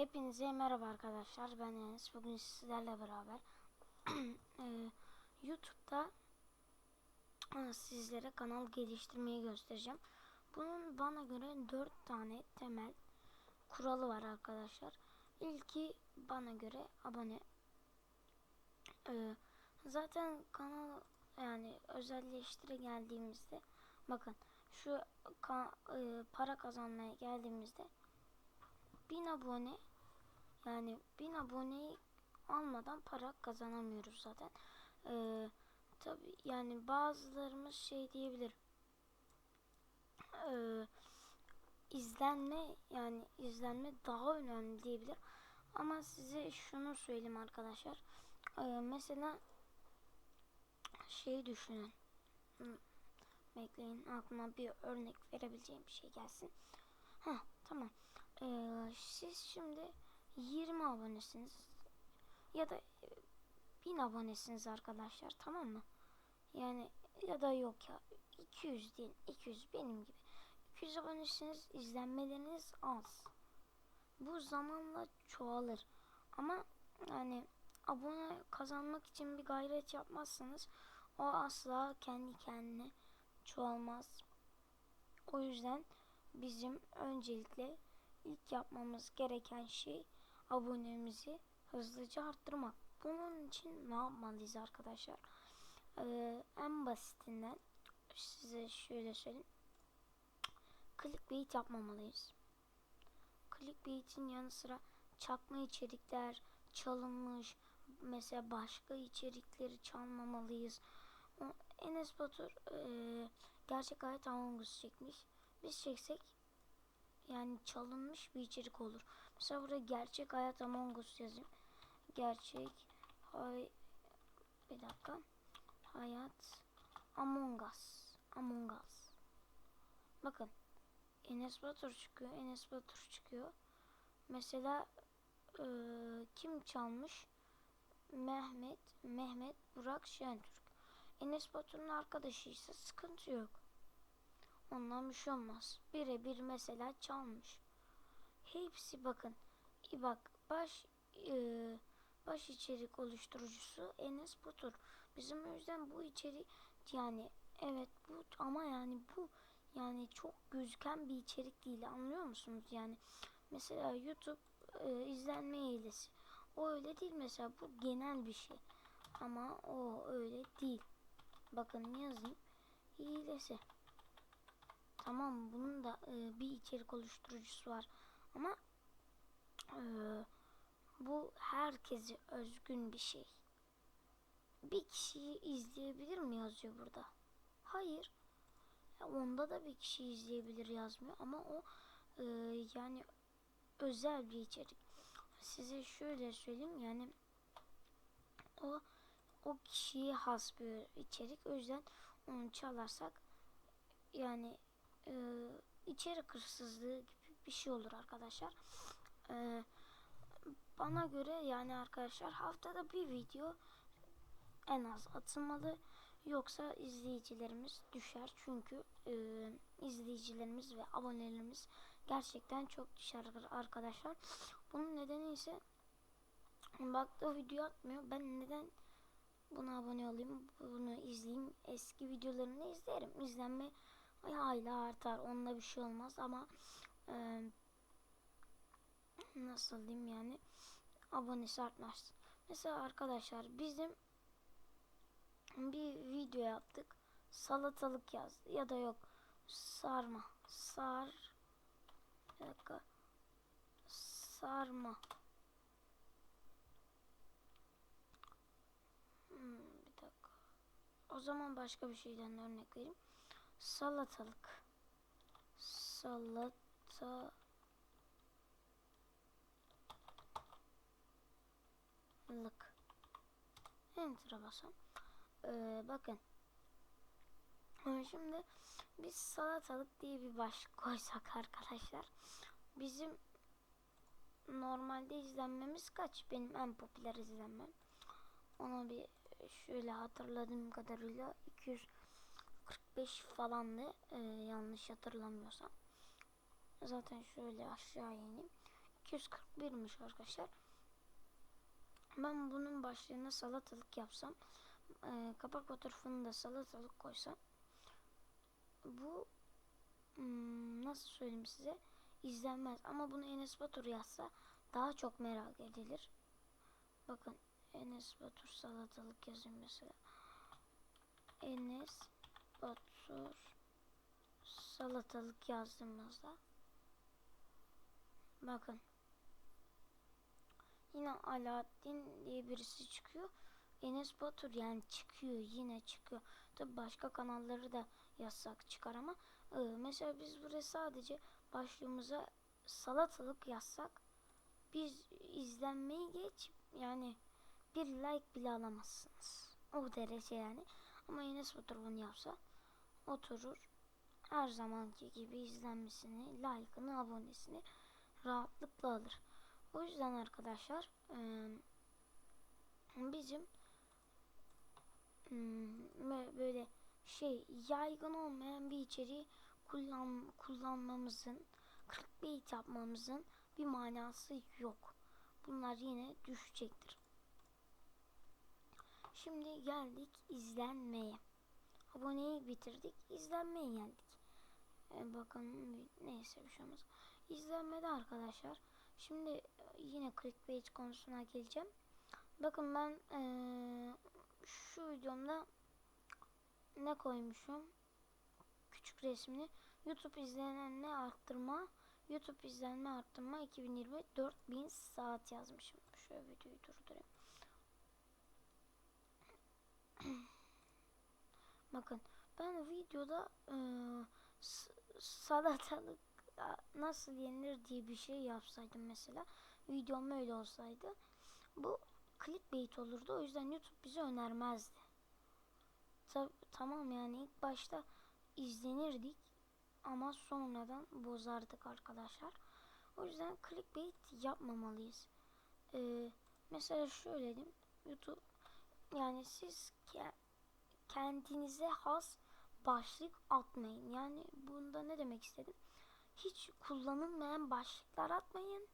Hepinize merhaba arkadaşlar. Ben Enes. Bugün sizlerle beraber eee, YouTube'da e, sizlere kanal geliştirmeyi göstereceğim. Bunun bana göre 4 tane temel kuralı var arkadaşlar. İlki bana göre abone. Eee, zaten kanal yani özelleştire geldiğimizde bakın şu para kazanmaya geldiğimizde 1000 abone yani 1000 aboneyi almadan para kazanamıyoruz zaten. Ee, tabi yani bazılarımız şey diyebilir. Ee, izlenme yani izlenme daha önemli diyebilir. Ama size şunu söyleyeyim arkadaşlar. Ee, mesela şey düşünün. Bekleyin aklıma bir örnek verebileceğim bir şey gelsin. Ha tamam. Ee, siz şimdi 20 abonesiniz ya da e, 1000 abonesiniz arkadaşlar tamam mı? Yani ya da yok ya 200 diyelim 200 benim gibi. 200 abonesiniz izlenmeleriniz az. Bu zamanla çoğalır. Ama yani abone kazanmak için bir gayret yapmazsanız o asla kendi kendine çoğalmaz. O yüzden bizim öncelikle ilk yapmamız gereken şey abonemizi hızlıca arttırmak. Bunun için ne yapmalıyız arkadaşlar? Ee, en basitinden size şöyle söyleyeyim. Clickbait yapmamalıyız. Clickbait'in yanı sıra çakma içerikler, çalınmış, mesela başka içerikleri çalmamalıyız. O, Enes Batur e, gerçek hayat Among Us çekmiş. Biz çeksek yani çalınmış bir içerik olur. Mesela burada gerçek hayat Among Us yazayım. Gerçek hay bir dakika. Hayat Among Us. Among Us. Bakın. Enes Batur çıkıyor. Enes Batur çıkıyor. Mesela eee, kim çalmış? Mehmet, Mehmet Burak Şentürk. Enes Batur'un arkadaşıysa sıkıntı yok. Ondan bir şey olmaz. Birebir mesela çalmış. Hepsi bakın. İyi bak baş e, baş içerik oluşturucusu Enes Batur. Bizim yüzden bu içerik yani evet bu ama yani bu yani çok gözüken bir içerik değil anlıyor musunuz? Yani mesela YouTube e, izlenme hilesi. O öyle değil mesela bu genel bir şey. Ama o öyle değil. Bakın yazayım. Hilesi. Tamam bunun da e, bir içerik oluşturucusu var. Ama e, bu herkese özgün bir şey. Bir kişiyi izleyebilir mi yazıyor burada? Hayır. Onda da bir kişi izleyebilir yazmıyor ama o e, yani özel bir içerik. Size şöyle söyleyeyim yani o o kişiye has bir içerik. O yüzden onu çalarsak yani e, içerik hırsızlığı gibi bir şey olur arkadaşlar. E, bana göre yani arkadaşlar haftada bir video en az atılmalı. Yoksa izleyicilerimiz düşer. Çünkü e, izleyicilerimiz ve abonelerimiz gerçekten çok düşer arkadaşlar. Bunun nedeni ise baktığı video atmıyor. Ben neden buna abone olayım, bunu izleyeyim, eski videolarını izlerim. İzlenme hala artar. Onunla bir şey olmaz ama e, nasıl diyeyim yani abonesi artmaz. Mesela arkadaşlar bizim bir video yaptık. Salatalık yazdı ya da yok sarma. Sar bir dakika. Sarma. Hmm, bir dakika. O zaman başka bir şeyden örnek vereyim. Salatalık. Salata lık. Enter'a basın. Ee, bakın. Ee, Şimdi biz salatalık diye bir başlık koysak arkadaşlar. Bizim normalde izlenmemiz kaç? Benim en popüler izlenmem. Ona bir şöyle hatırladığım kadarıyla 245 falandı. Ee, yanlış hatırlamıyorsam. Zaten şöyle aşağı ineyim. 241'miş arkadaşlar. Ben bunun başlığına salatalık yapsam, e, kapak fotoğrafını da salatalık koysam, bu hmm, nasıl söyleyeyim size izlenmez. Ama bunu Enes Batur yazsa daha çok merak edilir. Bakın Enes Batur salatalık yazayım mesela. Enes Batur salatalık yazdığımızda bakın yine Alaaddin diye birisi çıkıyor. Enes Batur yani çıkıyor yine çıkıyor. Tabi başka kanalları da yazsak çıkar ama e, mesela biz buraya sadece başlığımıza salatalık yazsak biz izlenmeyi geç yani bir like bile alamazsınız. O derece yani. Ama Enes Batur bunu yapsa oturur her zamanki gibi izlenmesini, like'ını, abonesini rahatlıkla alır. O yüzden arkadaşlar bizim böyle şey yaygın olmayan bir içeriği kullan, kullanmamızın, clickbait yapmamızın bir manası yok. Bunlar yine düşecektir. Şimdi geldik izlenmeye. Aboneyi bitirdik. izlenmeye geldik. Ee, bakın neyse bir şey olmaz. İzlenmede arkadaşlar. Şimdi yine clickbait konusuna geleceğim. Bakın ben ee, şu videomda ne koymuşum? Küçük resmini YouTube izlenenle arttırma YouTube izlenme arttırma 2020 4000 saat yazmışım. Şöyle videoyu durdurayım. Bakın ben videoda e, salatalık nasıl yenilir diye bir şey yapsaydım mesela. Videom öyle olsaydı. Bu clickbait olurdu. O yüzden YouTube bize önermezdi. Tab tamam yani ilk başta izlenirdik ama sonradan bozardık arkadaşlar. O yüzden clickbait yapmamalıyız. Ee, mesela şöyle diyeyim. YouTube yani siz ke kendinize has başlık atmayın. Yani bunda ne demek istedim? Hiç kullanılmayan başlıklar atmayın.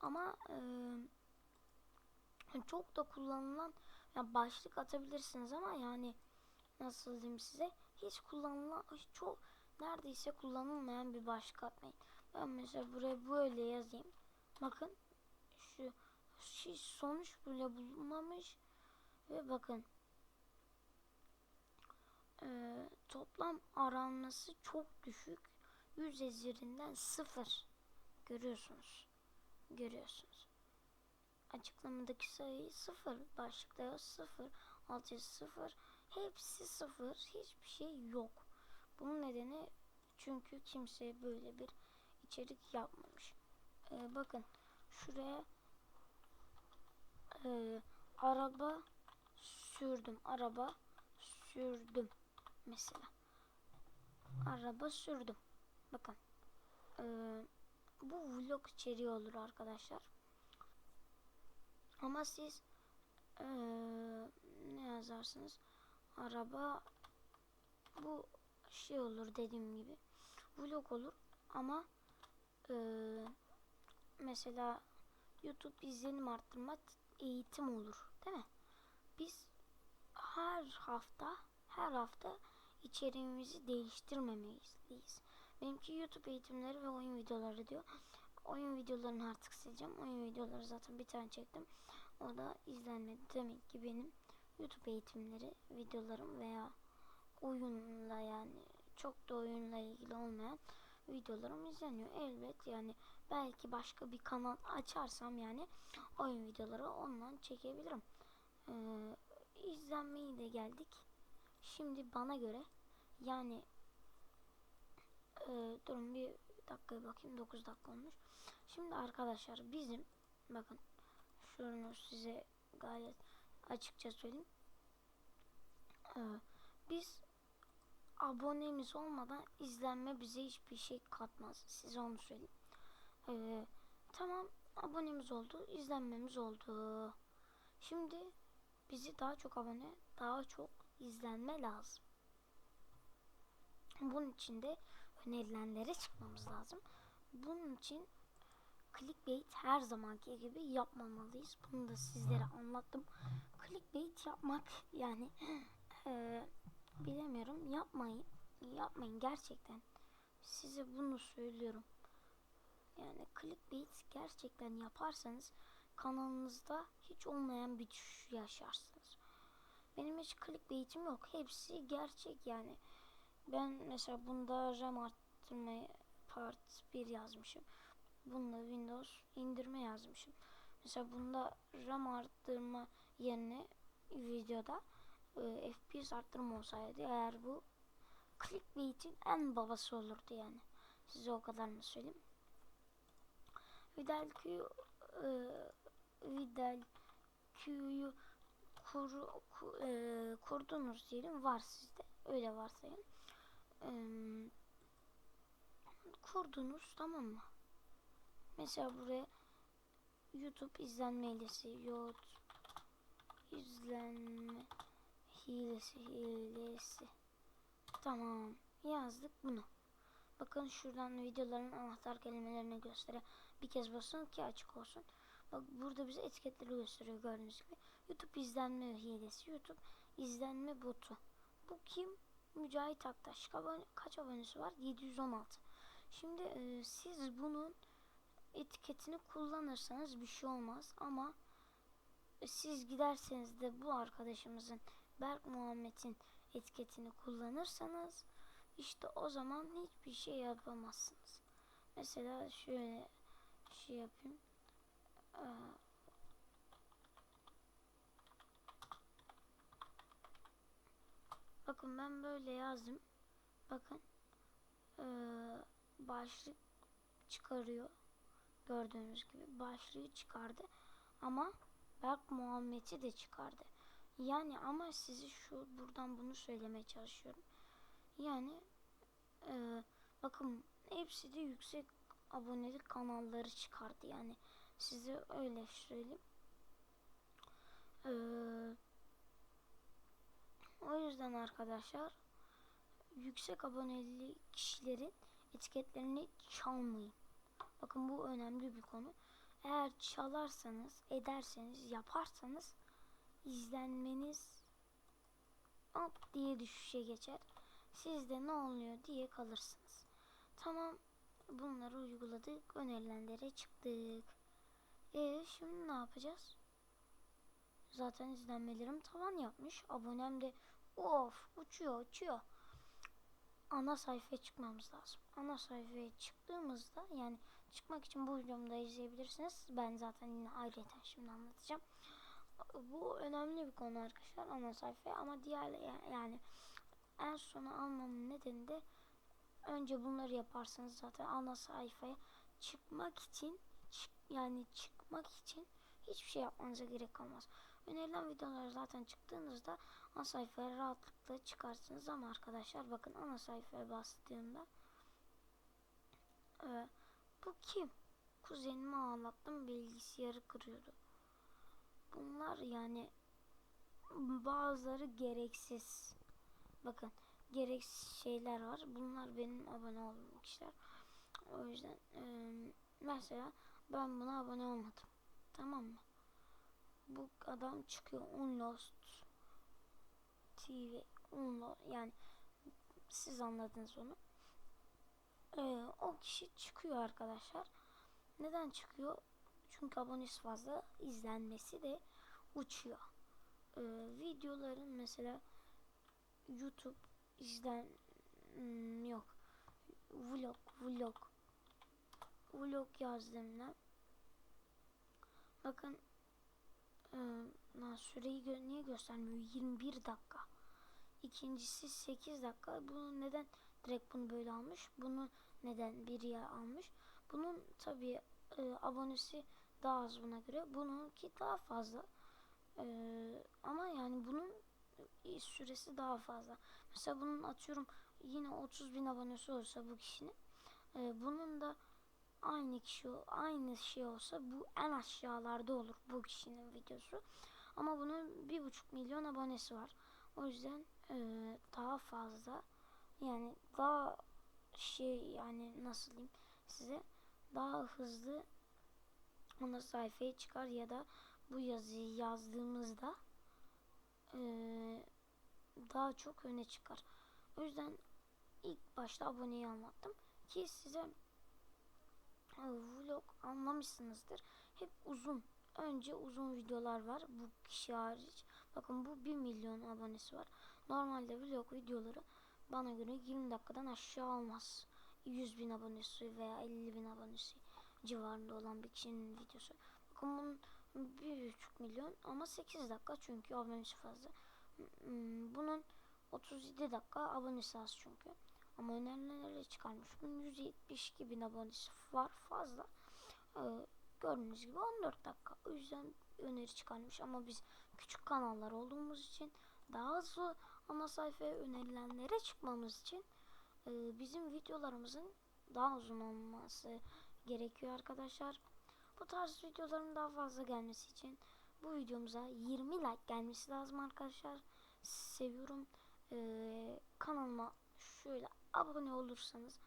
Ama e, çok da kullanılan yani başlık atabilirsiniz ama yani nasıl diyeyim size hiç kullanılan çok neredeyse kullanılmayan bir başlık atmayın. Ben mesela buraya böyle yazayım. Bakın şu hiç sonuç bile bulunmamış ve bakın e, toplam aranması çok düşük. 100 üzerinden 0 görüyorsunuz. Görüyorsunuz. Açıklamadaki sayı 0, başlıkta 0, alt 0, hepsi 0, hiçbir şey yok. Bunun nedeni çünkü kimse böyle bir içerik yapmamış. Ee, bakın şuraya e, araba sürdüm. Araba sürdüm. Mesela. Araba sürdüm. Bakın. Ee, bu vlog içeriği olur arkadaşlar. Ama siz ee, ne yazarsınız? Araba bu şey olur dediğim gibi. Vlog olur ama e, mesela YouTube izlenim arttırma eğitim olur. Değil mi? Biz her hafta her hafta içeriğimizi değiştirmemeliyiz. Benimki YouTube eğitimleri ve oyun videoları diyor. Oyun videolarını artık sileceğim. Oyun videoları zaten bir tane çektim. O da izlenmedi. Demek ki benim YouTube eğitimleri, videolarım veya oyunla yani çok da oyunla ilgili olmayan videolarım izleniyor. Elbet yani belki başka bir kanal açarsam yani oyun videoları ondan çekebilirim. Ee, izlenmeyi de geldik. Şimdi bana göre yani e, durun bir dakikaya bakayım 9 dakika olmuş. Şimdi arkadaşlar bizim bakın şunu size gayet açıkça söyleyeyim. Ee, biz abonemiz olmadan izlenme bize hiçbir şey katmaz. Size onu söyleyeyim. Ee, tamam abonemiz oldu, izlenmemiz oldu. Şimdi bizi daha çok abone, daha çok izlenme lazım. Bunun için de önerilenlere çıkmamız lazım. Bunun için clickbait her zamanki gibi yapmamalıyız. Bunu da sizlere anlattım. Clickbait yapmak yani e, bilemiyorum yapmayın. Yapmayın gerçekten. Size bunu söylüyorum. Yani clickbait gerçekten yaparsanız kanalınızda hiç olmayan bir düşüş yaşarsınız. Benim hiç clickbait'im yok. Hepsi gerçek yani. Ben mesela bunda RAM arttırmayı part 1 yazmışım. Bunda Windows indirme yazmışım. Mesela bunda RAM arttırma yerine videoda e, FPS arttırma olsaydı eğer bu clickbait'in en babası olurdu yani. Size o kadar mı söyleyeyim? Vidal Q e, Vidal Q'yu kur, ku- e, kurdunuz diyelim var sizde öyle varsayın e, kurdunuz tamam mı? Mesela buraya YouTube izlenme hilesi YouTube izlenme hilesi hilesi. Tamam yazdık bunu. Bakın şuradan videoların anahtar kelimelerini göstere bir kez basın ki açık olsun. Bak burada bize etiketleri gösteriyor gördüğünüz gibi. YouTube izlenme hilesi YouTube izlenme botu. Bu kim? Mücahit Aktaş. Kaç abonesi var? 716 şimdi e, siz bunun etiketini kullanırsanız bir şey olmaz ama e, siz giderseniz de bu arkadaşımızın Berk Muhammed'in etiketini kullanırsanız işte o zaman hiçbir şey yapamazsınız. Mesela şöyle şey yapayım. Ee, bakın ben böyle yazdım. Bakın ee, başlık çıkarıyor. Gördüğünüz gibi başlığı çıkardı. Ama Berk Muhammed'i de çıkardı. Yani ama sizi şu buradan bunu söylemeye çalışıyorum. Yani e, bakın hepsi de yüksek abonelik kanalları çıkardı. Yani size öyle söyleyeyim. E, o yüzden arkadaşlar yüksek aboneli kişilerin etiketlerini çalmayın. Bakın bu önemli bir konu. Eğer çalarsanız, ederseniz, yaparsanız izlenmeniz hop diye düşüşe geçer. Siz de ne oluyor diye kalırsınız. Tamam bunları uyguladık. Önerilenlere çıktık. E şimdi ne yapacağız? Zaten izlenmelerim tavan yapmış. Abonem de of uçuyor uçuyor. Ana sayfaya çıkmamız lazım. Ana sayfaya çıktığımızda yani çıkmak için bu videomu da izleyebilirsiniz. Ben zaten yine ayrıca şimdi anlatacağım. Bu önemli bir konu arkadaşlar ana sayfaya ama diğer yani en sona almamın nedeni de önce bunları yaparsanız zaten ana sayfaya çıkmak için çık, yani çıkmak için hiçbir şey yapmanıza gerek kalmaz. Önerilen videolar zaten çıktığınızda ana sayfaya rahatlıkla çıkarsınız ama arkadaşlar bakın ana sayfaya bastığımda e, bu kim? Kuzenimi ağlattım bilgisayarı kırıyordu. Bunlar yani bazıları gereksiz. Bakın gereksiz şeyler var. Bunlar benim abone olduğum kişiler. O yüzden e, mesela ben buna abone olmadım. Tamam mı? Bu adam çıkıyor Unlost TV Unlost yani siz anladınız onu. Ee, o kişi çıkıyor arkadaşlar. Neden çıkıyor? Çünkü abonesi fazla, izlenmesi de uçuyor. Ee, videoların mesela YouTube izlen hmm, yok. Vlog, vlog. Vlog yazdığımda bakın e, süreyi gö niye göstermiyor? 21 dakika. İkincisi 8 dakika. Bunu neden direkt bunu böyle almış? Bunu neden bir yer almış? Bunun tabii e, abonesi daha az buna göre. Bununki daha fazla. E, ama yani bunun süresi daha fazla. Mesela bunun atıyorum yine 30 bin abonesi olsa bu kişinin e, bunun da aynı kişi aynı şey olsa bu en aşağılarda olur bu kişinin videosu. Ama bunun bir buçuk milyon abonesi var. O yüzden e, daha fazla yani daha şey yani nasıl diyeyim size daha hızlı ana sayfaya çıkar ya da bu yazıyı yazdığımızda eee, daha çok öne çıkar. O yüzden ilk başta aboneyi anlattım ki size e, vlog anlamışsınızdır. Hep uzun. Önce uzun videolar var. Bu kişi hariç. Bakın bu 1 milyon abonesi var. Normalde vlog videoları bana göre 20 dakikadan aşağı olmaz. 100 bin abonesi veya 50 bin abonesi civarında olan bir kişinin videosu. Bakın bunun 1,5 milyon ama 8 dakika çünkü abonesi fazla. Hmm, Bunun 37 dakika abonesi az çünkü. Ama önerilenlere çıkarmış. Bunun 172 bin abonesi var fazla. Ee, gördüğünüz gibi 14 dakika. O yüzden öneri çıkarmış ama biz küçük kanallar olduğumuz için daha hızlı ana sayfaya önerilenlere çıkmamız için e, bizim videolarımızın daha uzun olması gerekiyor arkadaşlar. Bu tarz videoların daha fazla gelmesi için bu videomuza 20 like gelmesi lazım arkadaşlar. Seviyorum. Ee, kanalıma şöyle abone olursanız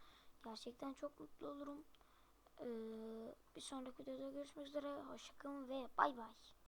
gerçekten çok mutlu olurum. Ee, bir sonraki videoda görüşmek üzere. Hoşçakalın ve bay bay.